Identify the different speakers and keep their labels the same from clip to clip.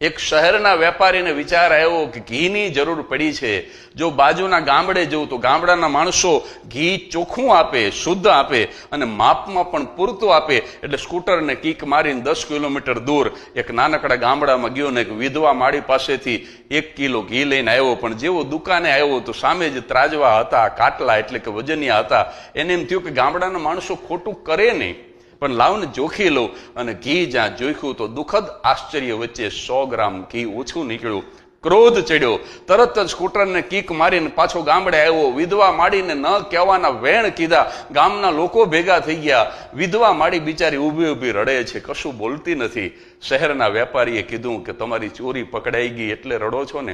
Speaker 1: એક શહેરના વેપારીને વિચાર આવ્યો કે ઘીની જરૂર પડી છે. જો બાજુના ગામડે જવું તો ગામડાના માણસો ઘી ચોખ્ખું આપે, શુદ્ધ આપે અને માપમાં પણ પૂરતું આપે. એટલે સ્કૂટરને કીક મારીને દસ કિલોમીટર દૂર એક નાનકડા ગામડામાં ગયો ને એક વિધવા માળી પાસેથી એક કિલો ઘી લઈને આવ્યો. પણ જેવો દુકાને આવ્યો તો સામે જ ત્રાજવા હતા, કાટલા એટલે કે વજનિયા હતા. એને એમ થયું કે ગામડાના માણસો ખોટું કરે નહીં. પણ લાવને જોખી લઉં અને ઘી જ્યાં જોખ્યું તો દુઃખદ આશ્ચર્ય વચ્ચે સો ગ્રામ ઘી ઓછું નીકળ્યું. ક્રોધ ચડ્યો. તરત જ સ્કૂટરને કીક મારીને પાછો ગામડે આવ્યો. વિધવા માડીને ન કહેવાના વેણ કીધા. ગામના લોકો ભેગા થઈ ગયા. વિધવા માડી બિચારી ઊભી ઊભી રડે છે. કશું બોલતી નથી. શહેરના વેપારીએ કીધું કે તમારી ચોરી પકડાઈ ગઈ એટલે રડો છો ને?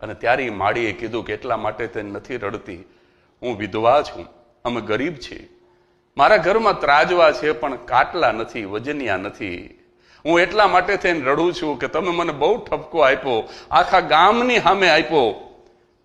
Speaker 1: અને ત્યારે માડીએ કીધું કે એટલા માટે તે નથી રડતી. હું વિધવા છું. અમે ગરીબ છીએ. મારા ઘરમાં ત્રાજવા છે, પણ કાટલા નથી, વજનિયા નથી. હું એટલા માટે થઈને રડું છું કે તમે મને બહુ ઠપકો આપ્યો, આખા ગામની સામે આપ્યો.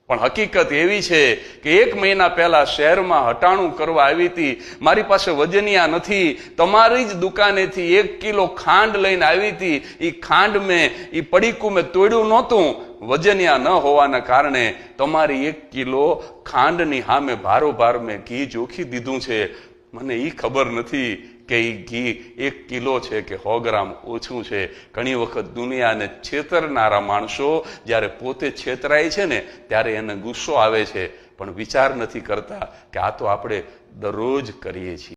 Speaker 1: પણ હકીકત એવી છે કે એક મહિના પહેલા શહેરમાં હટાણું કરવા આવી હતી. મારી પાસે વજનિયા નથી. તમારી જ દુકાનેથી એક કિલો ખાંડ લઈને આવી હતી. એ ખાંડ મેં એ પડીકું મેં તોડ્યું નહોતું. વજનિયા ન હોવાના કારણે તમારી એક કિલો ખાંડની સામે ભારોભાર મેં ઘી જોખી દીધું છે. મને એ ખબર નથી કે એ ઘી એક કિલો છે કે સો ગ્રામ ઓછું છે. ઘણી વખત દુનિયાને છેતરનારા માણસો જ્યારે પોતે છેતરાય છે ને, ત્યારે એને ગુસ્સો આવે છે. પણ વિચાર નથી કરતા કે આ તો આપણે દરરોજ કરીએ છીએ.